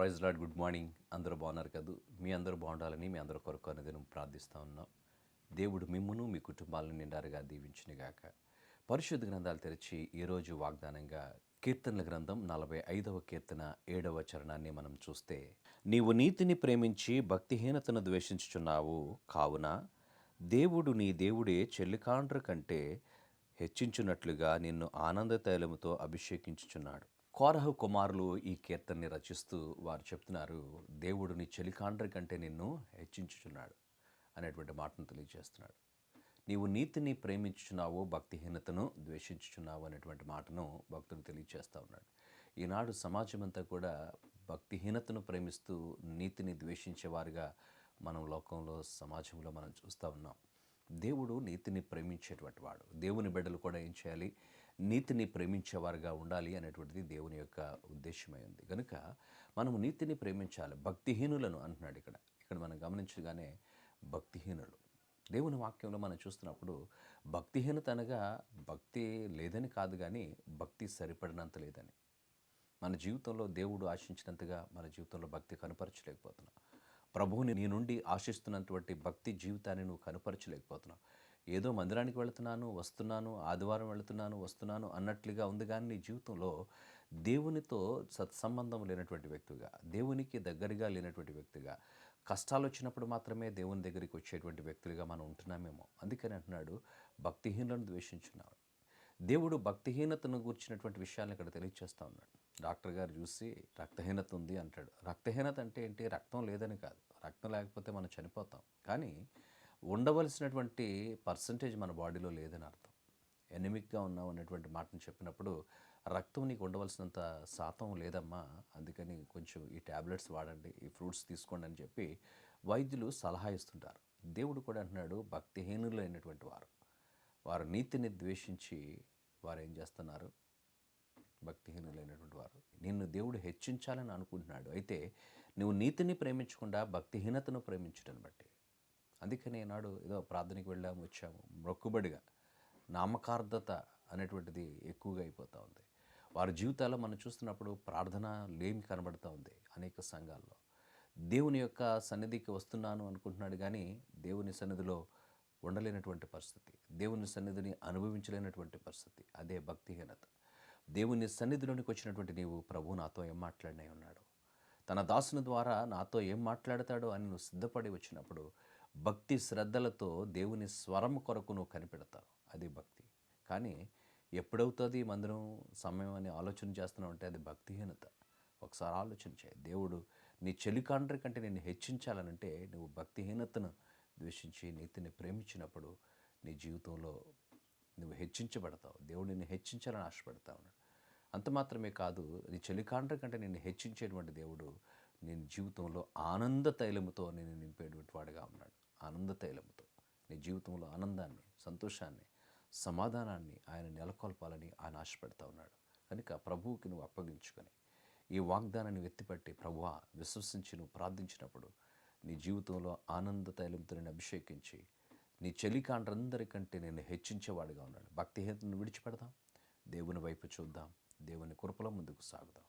Praise lord good morning. అందరూ బాగున్నారు కదా? మీ అందరూ బాగుండాలని మీ అందరూ కొరకు అనేది నేను ప్రార్థిస్తూ ఉన్నాం. దేవుడు మిమ్మును మీ కుటుంబాలను నిండారుగా దీవించినగాక పరిశుద్ధ గ్రంథాలు తెరిచి ఈరోజు వాగ్దానంగా కీర్తనల గ్రంథం నలభై ఐదవ కీర్తన ఏడవ చరణాన్ని మనం చూస్తే నీవు నీతిని ప్రేమించి భక్తిహీనతను ద్వేషించుచున్నావు. కావున దేవుడు నీ దేవుడే చెల్లికాండ్ర కంటే హెచ్చించున్నట్లుగా నిన్ను ఆనంద తైలముతో అభిషేకించుచున్నాడు. కోరహు కుమారులు ఈ కీర్తనని రచిస్తూ వారు చెప్తున్నారు దేవుడు నీ చెలికాండ్ర కంటే నిన్ను హెచ్చించుచున్నాడు అనేటువంటి మాటను తెలియజేస్తున్నాడు. నీవు నీతిని ప్రేమించుచున్నావు భక్తిహీనతను ద్వేషించుచున్నావు అనేటువంటి మాటను భక్తుడు తెలియజేస్తూ ఉన్నాడు. ఈనాడు సమాజం అంతా కూడా భక్తిహీనతను ప్రేమిస్తూ నీతిని ద్వేషించేవారుగా మనం లోకంలో సమాజంలో మనం చూస్తూ ఉన్నాం. దేవుడు నీతిని ప్రేమించేటువంటి వాడు. దేవుని బిడ్డలు కూడా ఏం చేయాలి? నీతిని ప్రేమించేవారుగా ఉండాలి అనేటువంటిది దేవుని యొక్క ఉద్దేశమై ఉంది. కనుక మనము నీతిని ప్రేమించాలి. భక్తిహీనులను అంటున్నాడు ఇక్కడ. ఇక్కడ మనం గమనించగానే భక్తిహీనులు. దేవుని వాక్యంలో మనం చూస్తున్నప్పుడు భక్తిహీనత అనగా భక్తి లేదని కాదు కానీ భక్తి సరిపడినంత లేదని. మన జీవితంలో దేవుడు ఆశించినంతగా మన జీవితంలో భక్తి కనపరచలేకపోతున్నాం. ప్రభువుని నీ నుండి ఆశిస్తున్నటువంటి భక్తి జీవితాన్ని నువ్వు కనుపరచలేకపోతున్నావు. ఏదో మందిరానికి వెళుతున్నాను వస్తున్నాను ఆదివారం వెళుతున్నాను వస్తున్నాను అన్నట్లుగా ఉంది కానీ నీ జీవితంలో దేవునితో సత్సంబంధం లేనటువంటి వ్యక్తిగా దేవునికి దగ్గరగా లేనటువంటి వ్యక్తిగా కష్టాలు వచ్చినప్పుడు మాత్రమే దేవుని దగ్గరికి వచ్చేటువంటి వ్యక్తులుగా మనం ఉంటున్నామేమో. అందుకని అంటున్నాడు భక్తిహీనులను ద్వేషించున్నాడు. దేవుడు భక్తిహీనతను గురించినటువంటి విషయాలను ఇక్కడ తెలియజేస్తూ ఉన్నాడు. డాక్టర్ గారు చూసి రక్తహీనత ఉంది అంటాడు. రక్తహీనత అంటే ఏంటి? రక్తం లేదని కాదు. రక్తం లేకపోతే మనం చనిపోతాం. కానీ ఉండవలసినటువంటి పర్సంటేజ్ మన బాడీలో లేదని అర్థం. ఎనిమిక్గా ఉన్నావు అనేటువంటి మాటను చెప్పినప్పుడు రక్తం నీకు ఉండవలసినంత శాతం లేదమ్మా అందుకని కొంచెం ఈ ట్యాబ్లెట్స్ వాడండి ఈ ఫ్రూట్స్ తీసుకోండి అని చెప్పి వైద్యులు సలహా ఇస్తుంటారు. దేవుడు కూడా అంటున్నాడు భక్తిహీనులు అయినటువంటి వారు. వారు నీతిని ద్వేషించి వారు ఏం చేస్తున్నారు? భక్తిహీనులైనటువంటి వారు. నిన్ను దేవుడు హెచ్చించాలని అనుకుంటున్నాడు. అయితే నువ్వు నీతిని ప్రేమించకుండా భక్తిహీనతను ప్రేమించడం బట్టి. అందుకని ఈనాడు ఏదో ప్రార్థనకి వెళ్ళాము వచ్చాము. మొక్కుబడిగా నామకార్థత అనేటువంటిది ఎక్కువగా అయిపోతూ ఉంది. వారి జీవితాల్లో మనం చూస్తున్నప్పుడు ప్రార్థన లేమి కనబడుతూ ఉంది అనేక సంఘాల్లో. దేవుని యొక్క సన్నిధికి వస్తున్నాను అనుకుంటున్నాడు కానీ దేవుని సన్నిధిలో ఉండలేనటువంటి పరిస్థితి. దేవుని సన్నిధిని అనుభవించలేనటువంటి పరిస్థితి. అదే భక్తిహీనత. దేవుని సన్నిధిలోనికి వచ్చినటువంటి నీవు ప్రభు నాతో ఏం మాట్లాడినై ఉన్నాడు. తన దాసుని ద్వారా నాతో ఏం మాట్లాడతాడో అని నువ్వు సిద్ధపడి వచ్చినప్పుడు భక్తి శ్రద్ధలతో దేవుని స్వరం కొరకు నువ్వు కనిపెడతావు. అది భక్తి. కానీ ఎప్పుడవుతుంది మందిరం సమయం అని ఆలోచన చేస్తున్నావు అంటే అది భక్తిహీనత. ఒకసారి ఆలోచన చేయి. దేవుడు నీ చెలికాండ్రి కంటే నేను హెచ్చించాలనంటే నువ్వు భక్తిహీనతను ద్వేషించి నీతిని ప్రేమించినప్పుడు నీ జీవితంలో నువ్వు హెచ్చించబడతావు. దేవుడు నిన్ను హెచ్చించాలని ఆశపడతా ఉన్నాడు. అంత మాత్రమే కాదు నీ చెలికాండ్ర కంటే నిన్ను హెచ్చించేటువంటి దేవుడు నేను జీవితంలో ఆనంద తైలముతో నేను నింపేటువంటి వాడిగా ఉన్నాడు. ఆనంద తైలముతో. నీ జీవితంలో ఆనందాన్ని సంతోషాన్ని సమాధానాన్ని ఆయన నెలకొల్పాలని ఆయన ఆశపడతా ఉన్నాడు. కనుక ప్రభువుకి నువ్వు అప్పగించుకొని ఈ వాగ్దానాన్ని ఎత్తిపట్టి ప్రభువా విశ్వసించి నువ్వు ప్రార్థించినప్పుడు నీ జీవితంలో ఆనంద తైలంతో నేను అభిషేకించి నీ చెలికాండ్రందరికంటే నేను హెచ్చించేవాడిగా ఉన్నాడు. భక్తిహీనతను విడిచిపెడదాం. దేవుని వైపు చూద్దాం. దేవుని కృపలో ముందుకు సాగుదాం.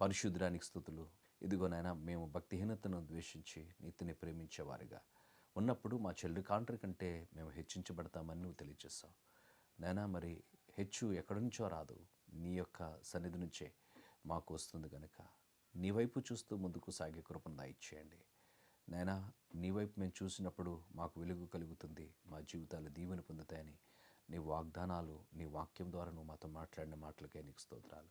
పరిశుద్ధానికి స్థుతులు. ఇదిగోనైనా మేము భక్తిహీనతను ద్వేషించి నీతిని ప్రేమించేవారిగా. ఉన్నప్పుడు మా చెల్లి కాంటర్ కంటే మేము హెచ్చించబడతామని నువ్వు తెలియజేస్తావు నైనా మరి హెచ్చు ఎక్కడి నుంచో రాదు. నీ యొక్క సన్నిధి నుంచే మాకు వస్తుంది కనుక నీ వైపు చూస్తూ ముందుకు సాగే కృపను దయచేయండి. నైనా నీ వైపు మేము చూసినప్పుడు మాకు వెలుగు కలుగుతుంది. మా జీవితాలు దీవెన పొందుతాయని నీ వాగ్దానాలు నీ వాక్యం ద్వారా నువ్వు మాతో మాట్లాడిన మాటలకే నీకు స్తోత్రాలు.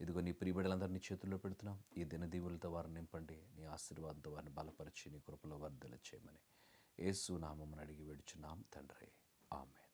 ఇదిగో నీ ప్రియబిడలందరినీ చేతుల్లో పెడుతున్నాం. ఈ దినదీవులతో వారిని నింపండి. నీ ఆశీర్వాదంతో వారిని బలపరిచి నీ కృపలో వర్ధల చేయమని ఏసు నామమును అడిగి వేడుచున్నాం తండ్రి. ఆమె